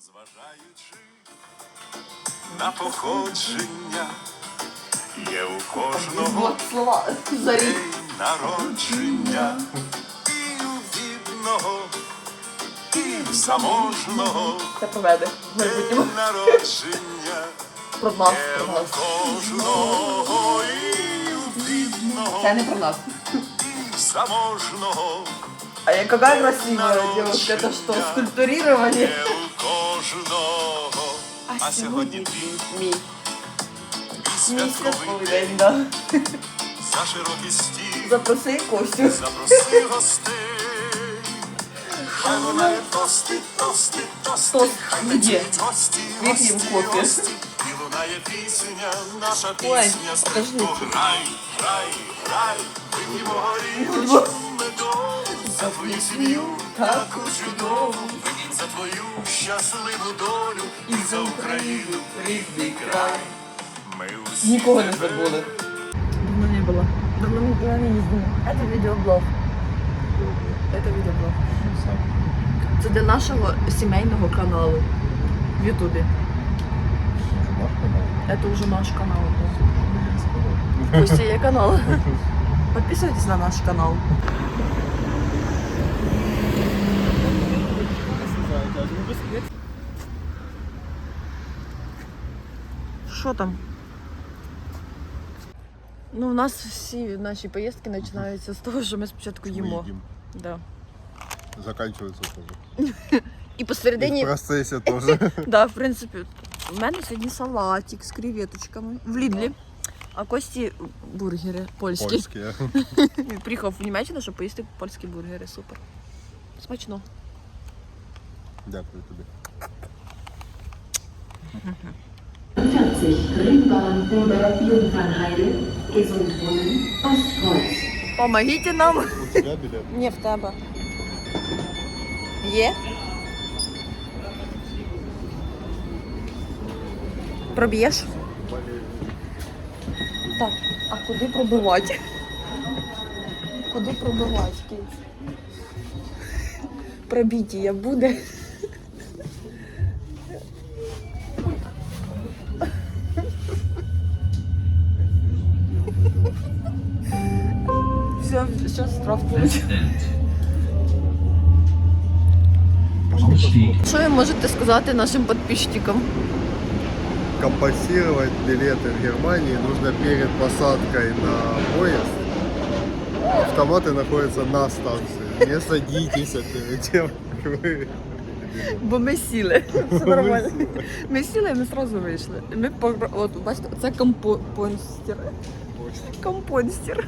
Незважаючи на походження, є у кожного слова. День народження, і у бідного, і в заможного Це в майбутньому. день народження, Про нас, є про у нас. кожного, і у бідного, Це не про нас. і в заможного, А я какая красивая девушка. Это что, скульптурирование? є у. А сьогодні твій мій. і Мій святковий святковий день день, да. за широкий стіл. Запроси Костю. Запроси гостей. Хай лунає тости, тости, тости. Тост Хай где? танцюють гості, Вип'єм гості, кофе. гості. І лунає пісня, наша Ой, пісня. з подождите. тихо. Грай, грай, грай, вип'ємо горілочку медову. За твою сім'ю таку чудову. Вип'ємо за твою щасливу долю. І за Україну рідний край. Ми усі Нікого не забули. Давно не было. Давно никуда не ездили. Это видеоблог. Это видеоблог. Це для нашого сімейного каналу в Ютубі. Это уже наш канал. Да. Костя є канал. Подписывайтесь на наш канал. Що там? Ну, у нас всі наші поїздки починаються з того, що ми спочатку їмо. Да. Заканчивается тоже. І посередині, в процессе тоже. да, в принципі, в мене сьогодні салатик з креветочками в Лідлі. А Кості бургери польські. Польские. Він приїхав в Німеччину, щоб поїсти польські бургери. Супер. Смачно. Дякую тобі. 40 Ringbahn Burger Jungfernheide, Gesundbrunnen, Ostkreuz. Помогите нам. У тебя билет? Ні, в тебе. Є? Проб'єш? Так, а куди пробивати? Куди пробивати? Пробіття буде. штраф получу. Ausstieg Що ви можете сказати нашим підписчикам? Компенсировать билеты в Германии нужно перед посадкой на поезд. Автоматы находятся на станции. Не садитесь перед тем, как вы... Бо ми сіли. Все нормально. Ми сіли і ми одразу вийшли. Ми по- от бачите, це компонстер. Компонстер.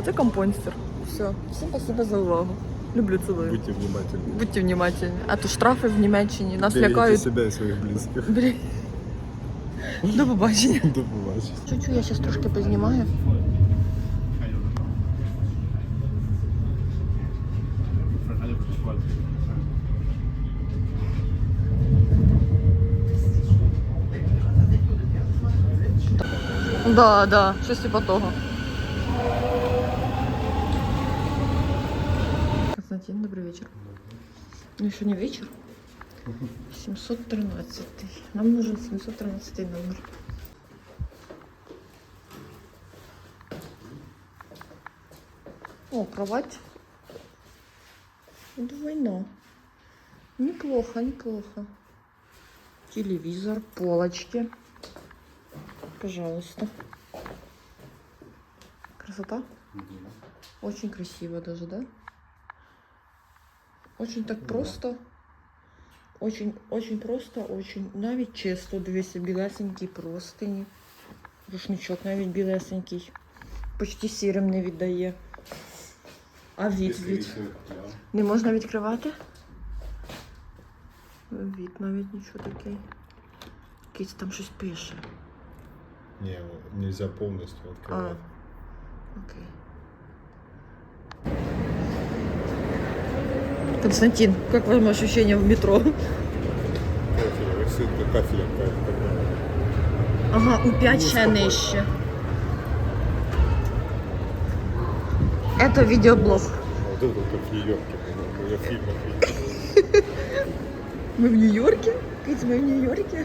Оце компонстер. Все. Всім спасибо за увагу. Люблю цілую. Будьте внимательны. Будьте внимательні. А то штрафи в Німеччині. Нас Берегите лякають. себя и своих близких. Блін. До побачення. До побачення. Чуть-чуть я зараз трошки познімаю. Да, да, щось типа того. Добрый вечер. Ну еще не вечер. 713. Нам нужен 713 номер. О, кровать. Двойно. Неплохо, неплохо. Телевизор, полочки. Пожалуйста. Красота? Очень красиво даже, да? Очень так просто. Очень, очень просто, очень. Навіть чисто, дивися, білесенькі простині. Рушничок навіть білесенький. Почти сірим не віддає. А від, від. Не можна відкривати? Від навіть нічого такий. Якийсь там щось пише. Не, нельзя полностью А, открывать. окей. Константин, как вам ощущения в метро? Кафель, рисунка кафеля какая-то. Ага, у 5 Ну, ще спокійно. нижче. Это видеоблог. Вот это как елки, я в фильмах видел. Ми в Нью-Йорке? Киць, ми в Нью-Йорке?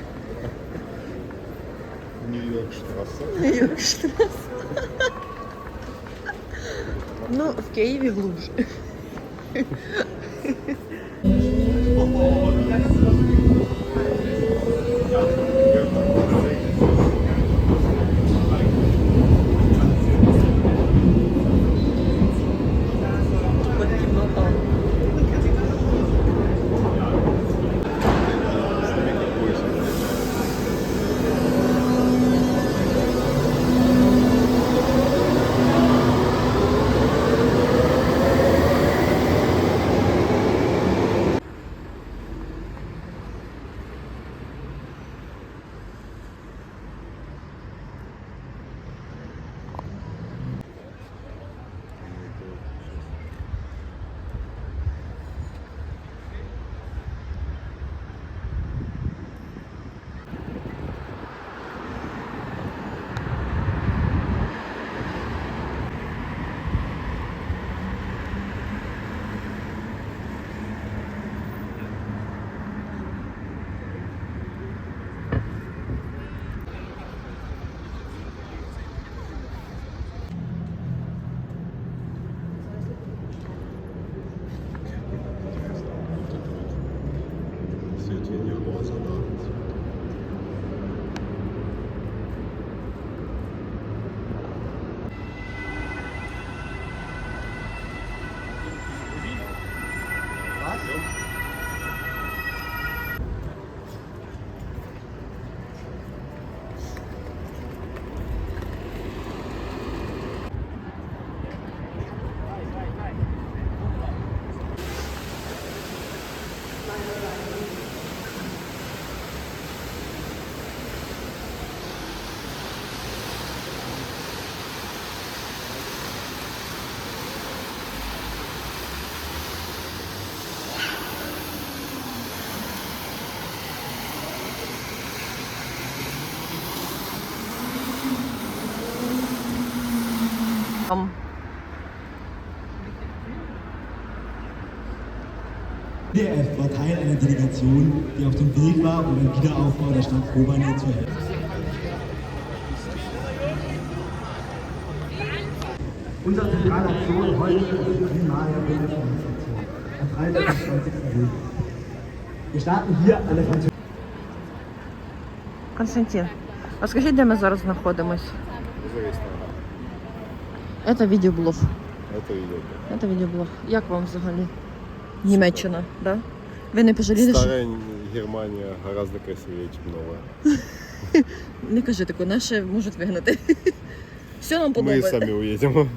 Нью-Йорк штрасса. Нью-Йорк штрас. Ну, в Києві глубже. 어, 어, 어, 어, 어, 어. DF war Teil einer Delegation, die auf dem Weg war, um beim Wiederaufbau der Stadt Kobane zu helfen. Unsere zentrale Aktion heute ist die Primaya Bundesdemonstration am Freitag, den 20. Juli. Wir starten hier an der französischen Константин, а скажіть, де ми зараз знаходимось? За Це відеоблог. Это видео. Це відеоблог. Як вам взагалі? Німеччина, да? Ви не пожаліли, що Старая Германия гораздо красивее, чем новая. не кажи таке, наше можуть вигнати. Все нам подобається. сами уедем.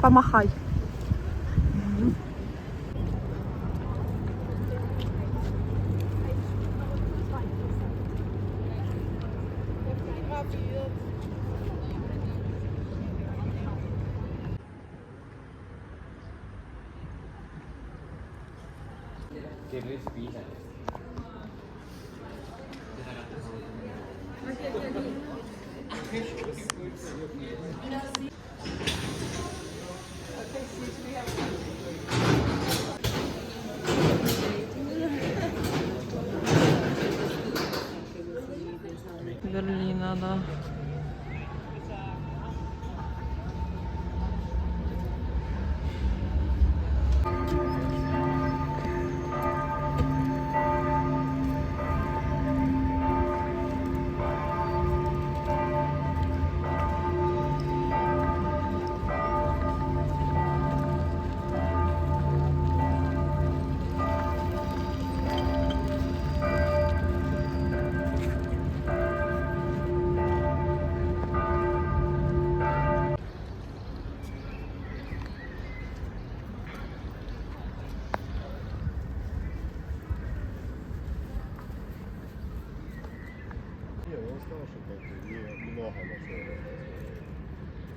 Помахай.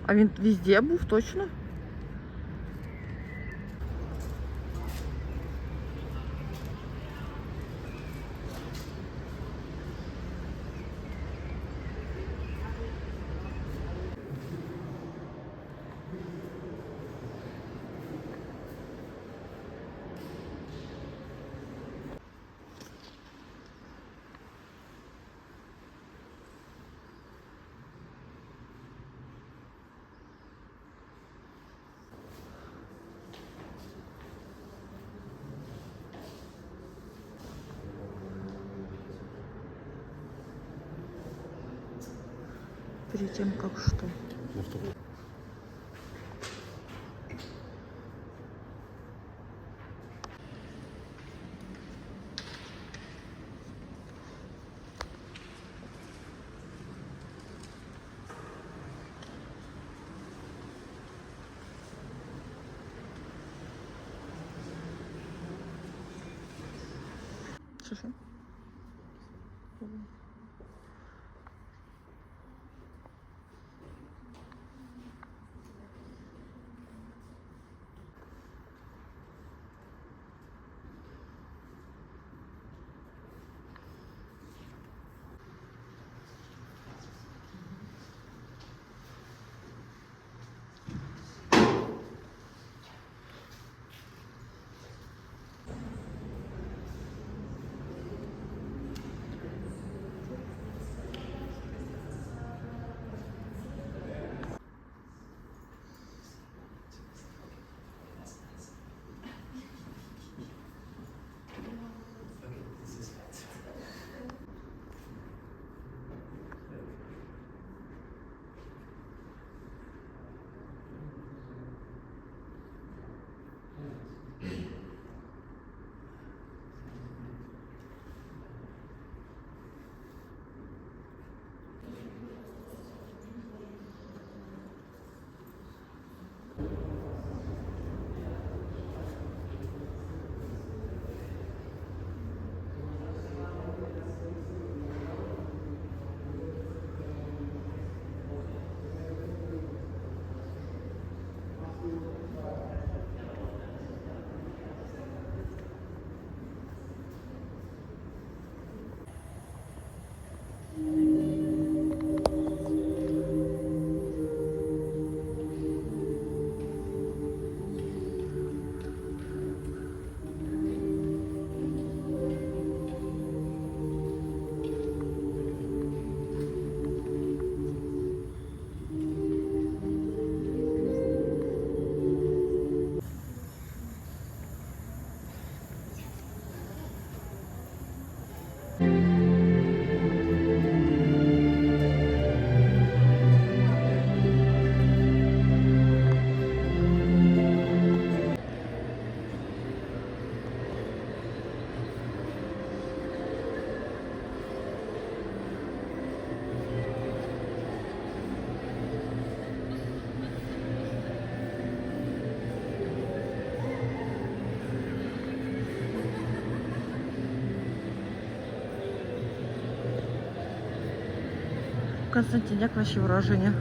А він везде був точно? Перед тем, как что. Что-что? Константин, як ваші враження?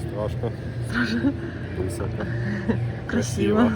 Страшно. Страшно. Высоко. Красиво.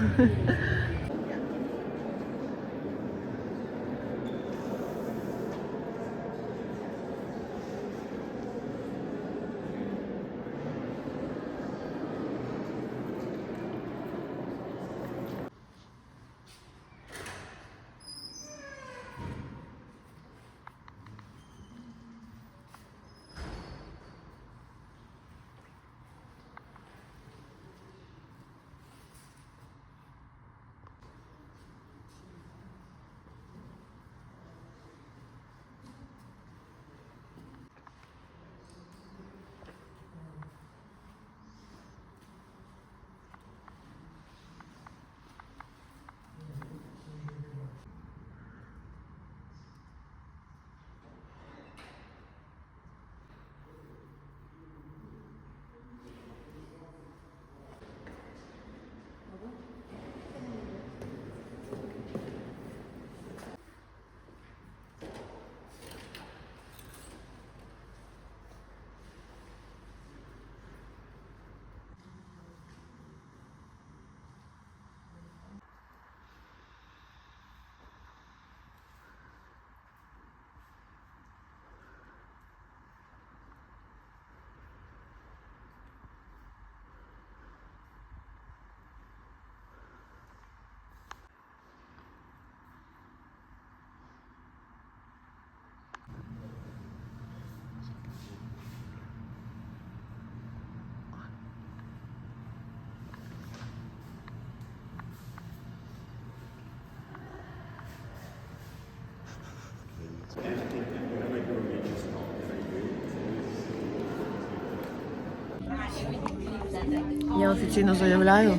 Я офіційно заявляю,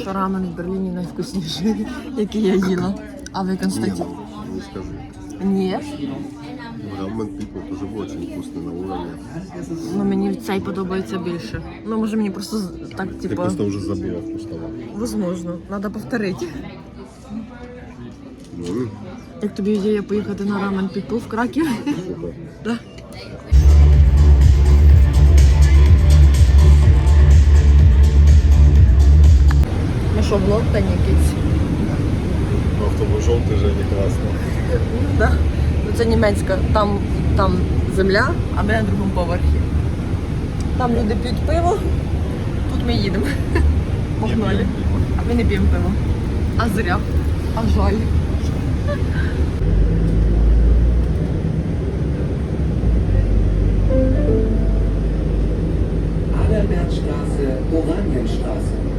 що рамен в Берліні найвкусніший, який я їла. А ви, Константин? Не скажи. Ні. Ramen People тоже был очень вкусный на уровне. Ну мені цей подобається більше. Ну, може, мені просто з- так, Ты типа, просто уже забыла вкус того. возможно, треба повторити. М, Як тобі ідея поїхати на рамен People в Краків? Супер. Да. Що, в Лондоні якийсь? Ну, Автобус желтый же, не красный. Да. Ну, це німецька, там, там земля, а ми на другому поверхі. Там люди п'ють пиво, тут ми їдемо. Погнали. А ми не п'ємо пиво. А зря. А жаль. Adalbertstraße, Oranienstraße.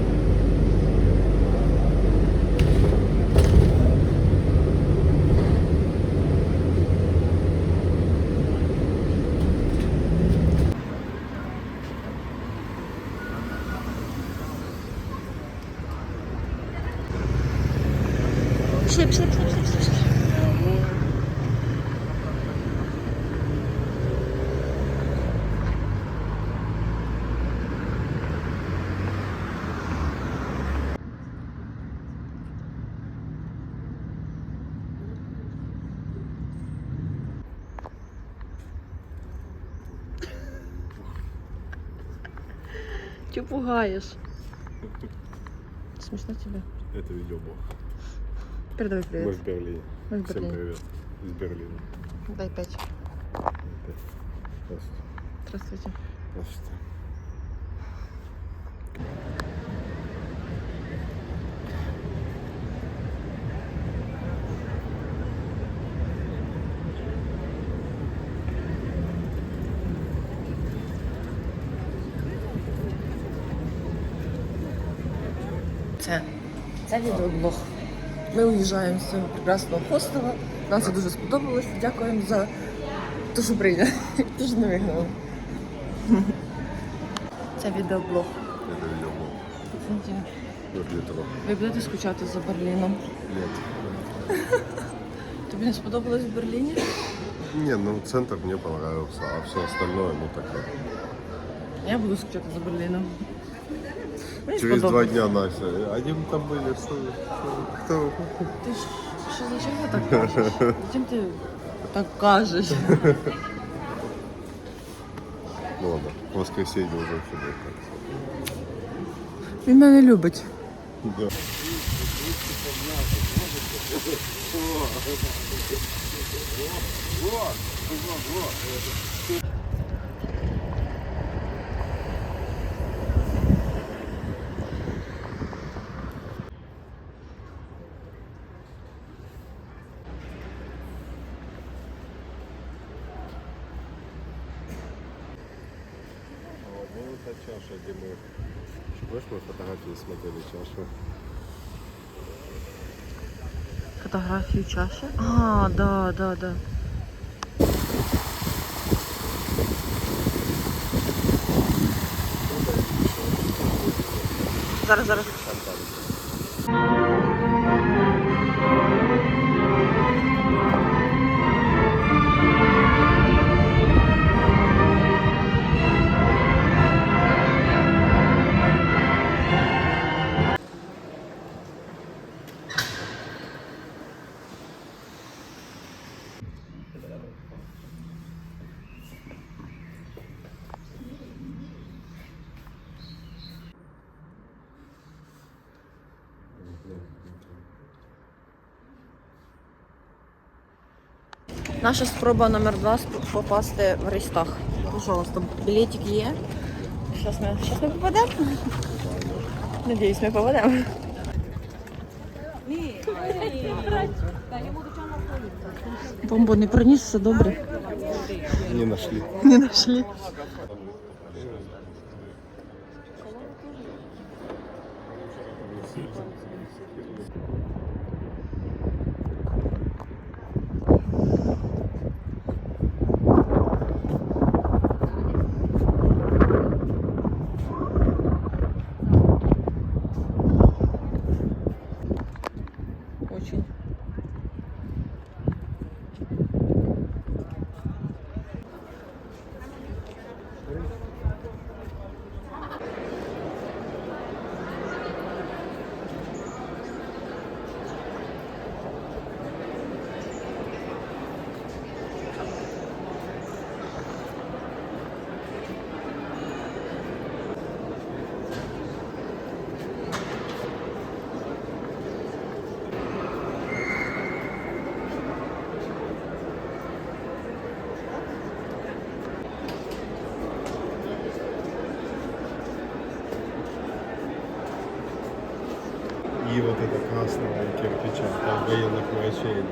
Пішли, пішли, пішли, пішли, пішли. Чего пугаешь? Смешно тебе? Это видеоблог. Передавай привет. Мы в Берлине. Мы в Всем Берлине. привет. Из Берлина. Дай пять. Здравствуйте. Здравствуйте. Здравствуйте. Це, це відеоблог. Ми уїжджаємо з цього прекрасного хостела. Нам це дуже сподобалось. Дякуємо за те, що прийняли. Те, що не вигнали. Це відеоблог. Это видеоблог. Константин, В метро. Ви будете скучати за Берліном? Нет. Тобі не сподобалось в Берліні? Не, ну центр мне понравился, а все остальное, ну такое. Я буду скучати за Берліном. Мені Через два сподобалось. дня Настя. Мы там были? Что? Кто? Ти ж що зачем ти так кажеш? Зачем ти так кажеш? Ну ладно, в воскресенье уже все будет как Він мене любить. Да. Вот эта чаша, где мы... Помнишь, мы фотографии смотрели чашу? Фотографію чаші? А, да, да, да. Зараз, зараз. Наша спроба номер два попасти в Рейстаг. Пожалуйста, білетик є. Зараз ми, щас ми попадемо. Надіюсь, ми попадемо. Бомбо не приніс, все добре. Не нашли. Не знайшли. И вот военных врачей.